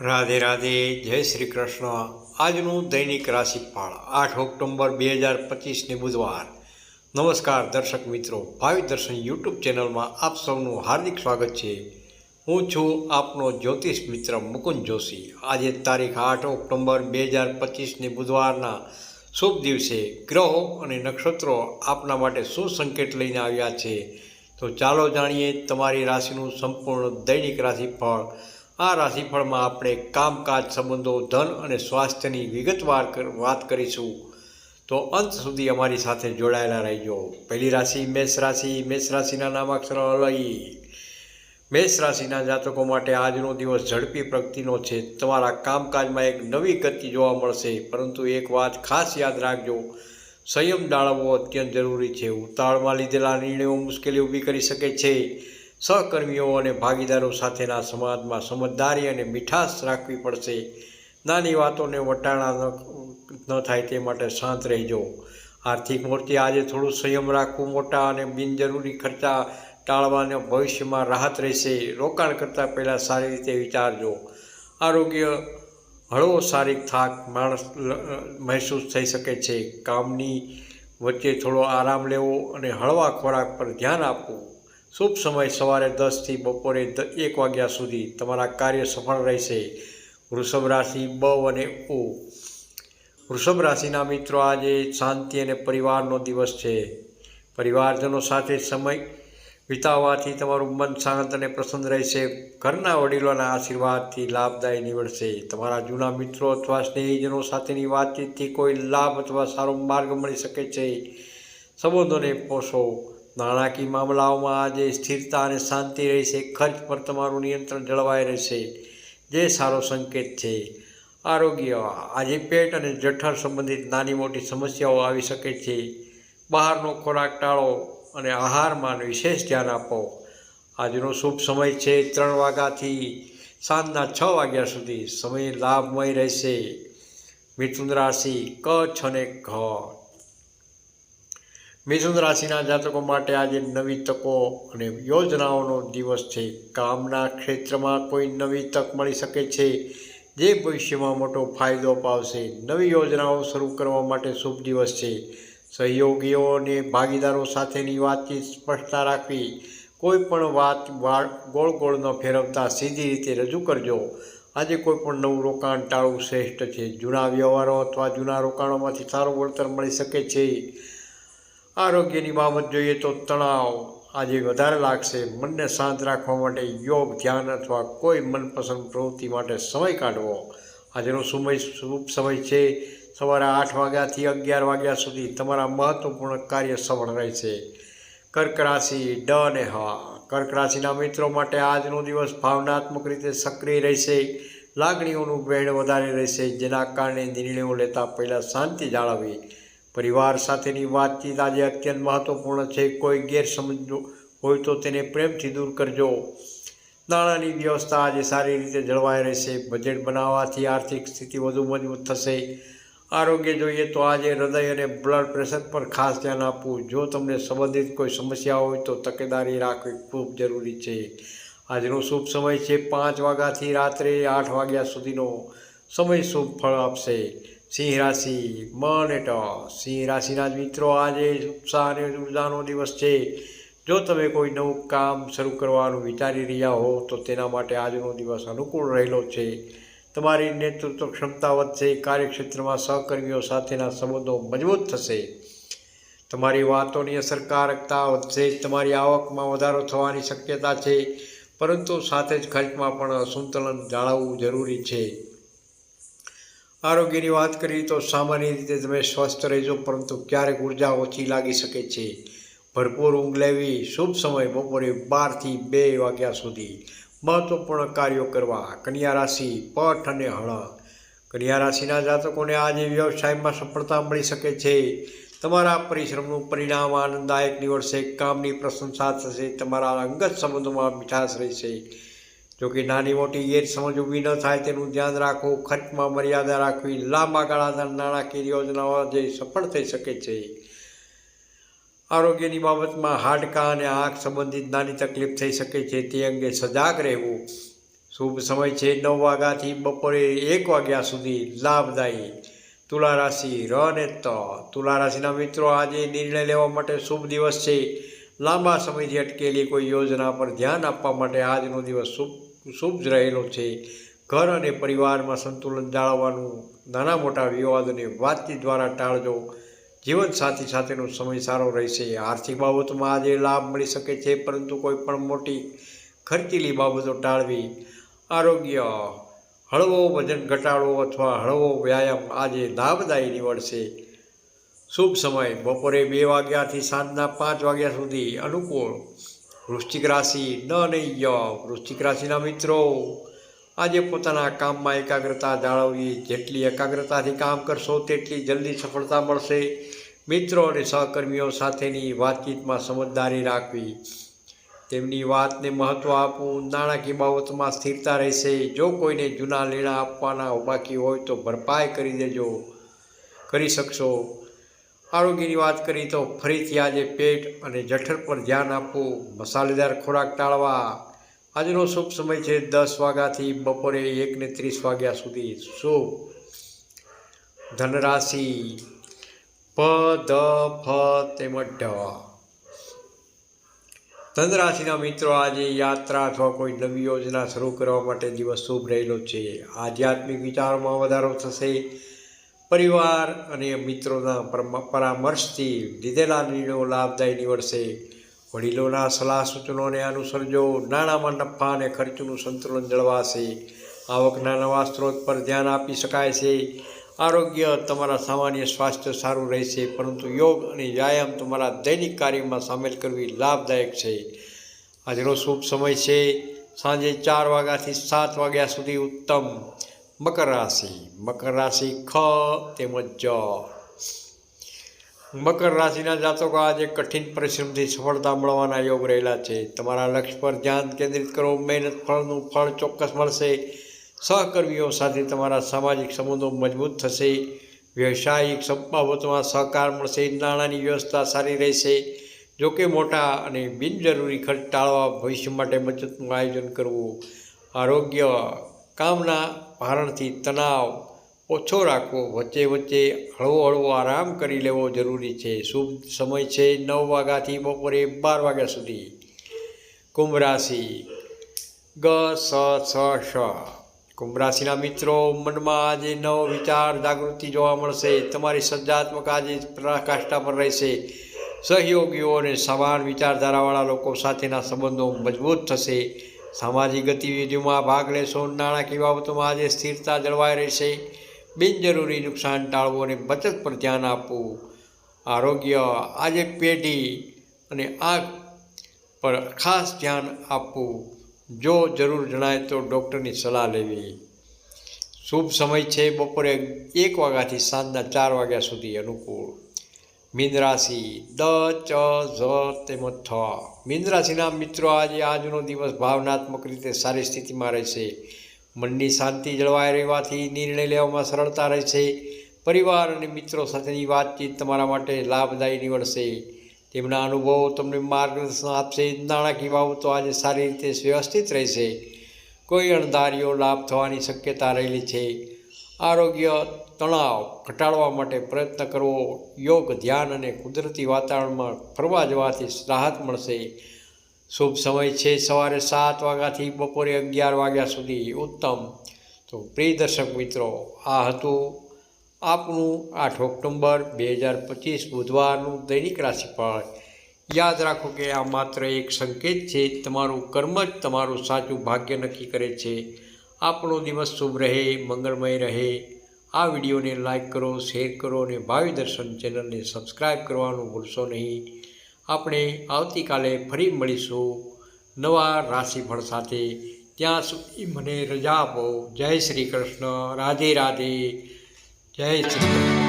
રાધે રાધે, જય શ્રી કૃષ્ણ. આજનું દૈનિક રાશિફળ, આઠ ઓક્ટોબર બે હજાર પચીસને બુધવાર. નમસ્કાર દર્શક મિત્રો, ભાવિ દર્શન યુટ્યુબ ચેનલમાં આપ સૌનું હાર્દિક સ્વાગત છે. હું છું આપનો જ્યોતિષ મિત્ર મુકુંદ જોશી. આજે તારીખ આઠ ઓક્ટોબર બે હજાર પચીસને બુધવારના શુભ દિવસે ગ્રહો અને નક્ષત્રો આપના માટે શું સંકેત લઈને આવ્યા છે? તો ચાલો જાણીએ તમારી રાશિનું સંપૂર્ણ દૈનિક રાશિફળ. આ રાશિફળમાં આપણે કામકાજ સંબંધો, ધન અને સ્વાસ્થ્યની વિગતવાર વાત કરીશું. તો અંત સુધી અમારી સાથે જોડાયેલા રહેજો. પહેલી રાશિ મેષ રાશિ. મેષ રાશિના નામાક્ષર લઈ મેષ રાશિના જાતકો માટે આજનો દિવસ ઝડપી પ્રગતિનો છે. તમારા કામકાજમાં એક નવી ગતિ જોવા મળશે. પરંતુ એક વાત ખાસ યાદ રાખજો. સંયમ જાળવવો અત્યંત જરૂરી છે. ઉતાળમાં લીધેલા નિર્ણયો મુશ્કેલી ઊભી કરી શકે છે. સહકર્મીઓ અને ભાગીદારો સાથેના સમાજમાં સમજદારી અને મીઠાશ રાખવી પડશે. નાની વાતોને વટાણા ન થાય તે માટે શાંત રહેજો. આર્થિક મૂર્તિ આજે થોડું સંયમ રાખવું, મોટા અને બિનજરૂરી ખર્ચા ટાળવાને ભવિષ્યમાં રાહત રહેશે. રોકાણ કરતાં પહેલાં સારી રીતે વિચારજો. આરોગ્ય હળવો શારીરિક થાક માણસ મહેસૂસ થઈ શકે છે. કામની વચ્ચે થોડો આરામ લેવો અને હળવા ખોરાક પર ધ્યાન આપવું. શુભ સમય સવારે દસથી બપોરે એક વાગ્યા સુધી તમારા કાર્ય સફળ રહેશે. વૃષભ રાશિ બ અને ઓ વૃષભ રાશિના મિત્રો, આજે શાંતિ અને પરિવારનો દિવસ છે. પરિવારજનો સાથે સમય વિતાવવાથી તમારું મન શાંત અને પ્રસન્ન રહેશે. ઘરના વડીલોના આશીર્વાદથી લાભદાયી નીવડશે. તમારા જૂના મિત્રો અથવા સ્નેહીજનો સાથેની વાતચીતથી કોઈ લાભ અથવા સારો માર્ગ મળી શકે છે. સંબંધોને પોષો. નાણાકીય મામલાઓમાં આજે સ્થિરતા અને શાંતિ રહેશે. ખર્ચ પર તમારું નિયંત્રણ જળવાઈ રહેશે. જે સારો સંકેત છે. આરોગ્ય, આજે પેટ અને જઠર સંબંધિત નાની મોટી સમસ્યાઓ આવી શકે છે. બહારનો ખોરાક ટાળો અને આહારમાં વિશેષ ધ્યાન આપો. આજનો શુભ સમય છે ત્રણ વાગ્યાથી સાંજના છ વાગ્યા સુધી. સમય લાભમય રહેશે. મિથુન રાશિ કચ્છ અને ઘર મિથુન રાશિના જાતકો માટે આજે નવી તકો અને યોજનાઓનો દિવસ છે. કામના ક્ષેત્રમાં કોઈ નવી તક મળી શકે છે જે ભવિષ્યમાં મોટો ફાયદો અપાવશે નવી યોજનાઓ શરૂ કરવા માટે શુભ દિવસ છે. સહયોગીઓ અને ભાગીદારો સાથેની વાતચીત સ્પષ્ટતા રાખવી. કોઈ પણ વાત ગોળ ગોળ ન ફેરવતા સીધી રીતે રજૂ કરજો. આજે કોઈ પણ નવું રોકાણ ટાળવું શ્રેષ્ઠ છે. જૂના વ્યવહારો અથવા જૂના રોકાણોમાંથી સારું વળતર મળી શકે છે. આરોગ્યની બાબત જોઈએ તો તણાવ આજે વધારે લાગશે. મનને શાંત રાખવા માટે યોગ, ધ્યાન અથવા કોઈ મનપસંદ પ્રવૃત્તિ માટે સમય કાઢવો. આજનો સમય શુભ સમય છે. સવારે આઠ વાગ્યાથી અગિયાર વાગ્યા સુધી તમારા મહત્ત્વપૂર્ણ કાર્ય સફળ રહેશે. કર્ક રાશિ, ડ અને હ. કર્ક રાશિના મિત્રો માટે આજનો દિવસ ભાવનાત્મક રીતે સક્રિય રહેશે. લાગણીઓનું વહેણ વધારે રહેશે. જેના કારણે નિર્ણયો લેતા પહેલાં શાંતિ જાળવવી. પરિવાર સાથેની વાતચીત આજે અત્યંત મહત્વપૂર્ણ છે. કોઈ ગેરસમજ હોય તો તેને પ્રેમથી દૂર કરજો. નાણાંની વ્યવસ્થા આજે સારી રીતે જળવાઈ રહેશે. બજેટ બનાવવાથી આર્થિક સ્થિતિ વધુ મજબૂત થશે. આરોગ્ય જોઈએ તો આજે હૃદય અને બ્લડ પ્રેશર પર ખાસ ધ્યાન આપવું. જો તમને સંબંધિત કોઈ સમસ્યા હોય તો તકેદારી રાખવી ખૂબ જરૂરી છે. આજનો શુભ સમય છે પાંચ વાગ્યાથી રાત્રે આઠ વાગ્યા સુધીનો. સમય શુભ ફળ આપશે. સિંહ રાશિ અને સિંહ રાશિના જ મિત્રો, આજે ઉત્સાહ અને ઉર્જાનો દિવસ છે. જો તમે કોઈ નવું કામ શરૂ કરવાનું વિચારી રહ્યા હો, તો તેના માટે આજનો દિવસ અનુકૂળ રહેલો છે. તમારી નેતૃત્વ ક્ષમતા વધશે, કાર્યક્ષેત્રમાં સહકર્મીઓ સાથેના સંબંધો મજબૂત થશે. તમારી વાતોની અસરકારકતા વધશે, તમારી આવકમાં વધારો થવાની શક્યતા છે, પરંતુ સાથે જ ખર્ચમાં પણ સંતુલન જાળવવું જરૂરી છે. આરોગ્યની વાત કરીએ તો સામાન્ય રીતે તમે સ્વસ્થ રહેજો, પરંતુ ક્યારેક ઊર્જા ઓછી લાગી શકે છે. ભરપૂર ઊંઘ લેવી શુભ સમય બપોરે બારથી બે વાગ્યા સુધી. મહત્વપૂર્ણ કાર્યો કરવા, કન્યા રાશિ, પઠ અને હળ. કન્યા રાશિના જાતકોને આજે વ્યવસાયમાં સફળતા મળી શકે છે. તમારા પરિશ્રમનું પરિણામ આનંદદાયક નીવડશે, કામની પ્રશંસા થશે, તમારા અંગત સંબંધોમાં મીઠાશ રહેશે. જો કે નાની મોટી ગેરસમજ ઊભી ન થાય તેનું ધ્યાન રાખવું ખર્ચમાં મર્યાદા રાખવી લાંબા ગાળાના નાણાકીય યોજનાઓ જે સફળ થઈ શકે છે. આરોગ્યની બાબતમાં હાડકાં અને આંખ સંબંધિત નાની તકલીફ થઈ શકે છે. તે અંગે સજાગ રહેવું. શુભ સમય છે. નવ વાગ્યાથી બપોરે એક વાગ્યા સુધી લાભદાયી તુલા રાશિ ર અને ત. તુલા રાશિના મિત્રો, આજે નિર્ણય લેવા માટે શુભ દિવસ છે. લાંબા સમયથી અટકેલી કોઈ યોજના પર ધ્યાન આપવા માટે આજનો દિવસ શુભ શુભ જ રહેલો છે. ઘર અને પરિવારમાં સંતુલન જાળવવાનું નાના મોટા વિવાદોને વાતચીત દ્વારા ટાળજો. જીવનસાથી સાથેનો સમય સારો રહેશે. આર્થિક બાબતોમાં આજે લાભ મળી શકે છે, પરંતુ કોઈ પણ મોટી ખર્ચીલી બાબતો ટાળવી. આરોગ્ય, હળવો વજન ઘટાડવો અથવા હળવો વ્યાયામ આજે લાભદાયી નીવડશે. શુભ સમય. બપોરે બે વાગ્યાથી સાંજના પાંચ વાગ્યા સુધી અનુકૂળ વૃશ્ચિક રાશિ ન નહીં ય વૃશ્ચિક રાશિના મિત્રો, આજે પોતાના કામમાં એકાગ્રતા જાળવવી, જેટલી એકાગ્રતાથી કામ કરશો તેટલી જલ્દી સફળતા મળશે. મિત્રો અને સહકર્મીઓ સાથેની વાતચીતમાં સમજદારી રાખવી. તેમની વાતને મહત્ત્વ આપવું નાણાકીય બાબતમાં સ્થિરતા રહેશે. જો કોઈને જૂના લેણા આપવાના બાકી હોય તો ભરપાઈ કરી દેજો, કરી શકશો. આરોગ્યની વાત કરી તો ફરીથી આજે પેટ અને જઠર પર ધ્યાન આપવું, મસાલેદાર ખોરાક ટાળવા. આજનો શુભ સમય છે દસ વાગ્યાથી બપોરે એકને ત્રીસ વાગ્યા સુધી. શુભ ધનરાશિ. પ ધ ફ, તેમજ ઢ. ધનરાશિના મિત્રો, આજે યાત્રા અથવા કોઈ નવી યોજના શરૂ કરવા માટે દિવસ શુભ રહેલો છે. આધ્યાત્મિક વિચારોમાં વધારો થશે. પરિવાર અને મિત્રોના પરમ- પરામર્શથી લીધેલા નિર્ણયો લાભદાયી નીવડશે. વડીલોના સલાહ સૂચનોને અનુસરજો. નાણાંમાં નફા અને ખર્ચનું સંતુલન જળવાશે. આવકના નવા સ્ત્રોત પર ધ્યાન આપી શકાય છે. આરોગ્ય તમારા સામાન્ય સ્વાસ્થ્ય સારું રહેશે, પરંતુ યોગ અને વ્યાયામ તમારા દૈનિક કાર્યમાં સામેલ કરવી લાભદાયક છે. આજનો શુભ સમય છે. સાંજે ચાર વાગ્યાથી સાત વાગ્યા સુધી ઉત્તમ. મકર રાશિ મકર રાશિ ખ તેમજ જ. મકર રાશિના જાતકો આજે કઠિન પરિશ્રમથી સફળતા મળવાના યોગ રહેલા છે. તમારા લક્ષ્ય પર ધ્યાન કેન્દ્રિત કરો. મહેનત ફળનું ફળ ચોક્કસ મળશે. સહકર્મીઓ સાથે તમારા સામાજિક સંબંધો મજબૂત થશે. વ્યવસાયિક બાબતોમાં સહકાર મળશે. નાણાંની વ્યવસ્થા સારી રહેશે. જોકે મોટા અને બિનજરૂરી ખર્ચ ટાળવા ભવિષ્ય માટે બચતનું આયોજન કરવું આરોગ્ય કામના ભારણથી તણાવ ઓછો રાખવો, વચ્ચે વચ્ચે હળવો હળવો આરામ કરી લેવો જરૂરી છે. શુભ સમય છે નવ વાગ્યાથી બપોરે બાર વાગ્યા સુધી. કુંભ રાશિ. ગ, સ સ. શ કુંભ રાશિના મિત્રો, મનમાં આજે નવો વિચાર, જાગૃતિ જોવા મળશે. તમારી સર્જાત્મક આજે પ્રકાષ્ઠા પર રહેશે. સહયોગીઓ અને સમાન વિચારધારાવાળા લોકો સાથેના સંબંધો મજબૂત થશે. સામાજિક ગતિવિધિઓમાં ભાગ લેશો. નાણાકીય બાબતોમાં આજે સ્થિરતા જળવાઈ રહેશે. બિનજરૂરી નુકસાન ટાળવું અને બચત પર ધ્યાન આપવું. આરોગ્ય, આજે પેઢી અને આંખ પર ખાસ ધ્યાન આપવું. જો જરૂર જણાય તો ડૉક્ટરની સલાહ લેવી. શુભ સમય છે. બપોરે એક વાગ્યાથી સાંજના ચાર વાગ્યા સુધી અનુકૂળ. મીન દ, ચ, ઝ તેમજ થ મીન મિત્રો આજે આજનો દિવસ ભાવનાત્મક રીતે સારી સ્થિતિમાં રહેશે. મનની શાંતિ જળવાઈ રહેવાથી નિર્ણય લેવામાં સરળતા રહેશે. પરિવાર અને મિત્રો સાથેની વાતચીત તમારા માટે લાભદાયી નીવડશે. તેમના અનુભવો તમને માર્ગદર્શન આપશે. નાણાકીય બાબતો આજે સારી રીતે વ્યવસ્થિત રહેશે. કોઈ અણધાર્યો લાભ થવાની શક્યતા રહેલી છે. આરોગ્ય તણાવ ઘટાડવા માટે પ્રયત્ન કરવો, યોગ, ધ્યાન અને કુદરતી વાતાવરણમાં ફરવા જવાથી રાહત મળશે. શુભ સમય છે સવારે સાત વાગ્યાથી બપોરે અગિયાર વાગ્યા સુધી ઉત્તમ. તો પ્રિય દર્શક મિત્રો, આ હતું આપનું આઠ ઓક્ટોબર બે હજાર પચીસ બુધવારનું દૈનિક રાશિફળ. યાદ રાખો કે આ માત્ર એક સંકેત છે, તમારું કર્મ જ તમારું સાચું ભાગ્ય નક્કી કરે છે. આપણો દિવસ શુભ રહે, મંગળમય રહે. આ વિડીયોને લાઈક કરો, શેર કરો અને ભાવિ દર્શન ચેનલને સબસ્ક્રાઈબ કરવાનું ભૂલશો નહીં. આપણે આવતીકાલે ફરી મળીશું નવા રાશિફળ સાથે. ત્યાં સુધી મને રજા આપો. જય શ્રી કૃષ્ણ. રાધે રાધે. જય શ્રી કૃષ્ણ.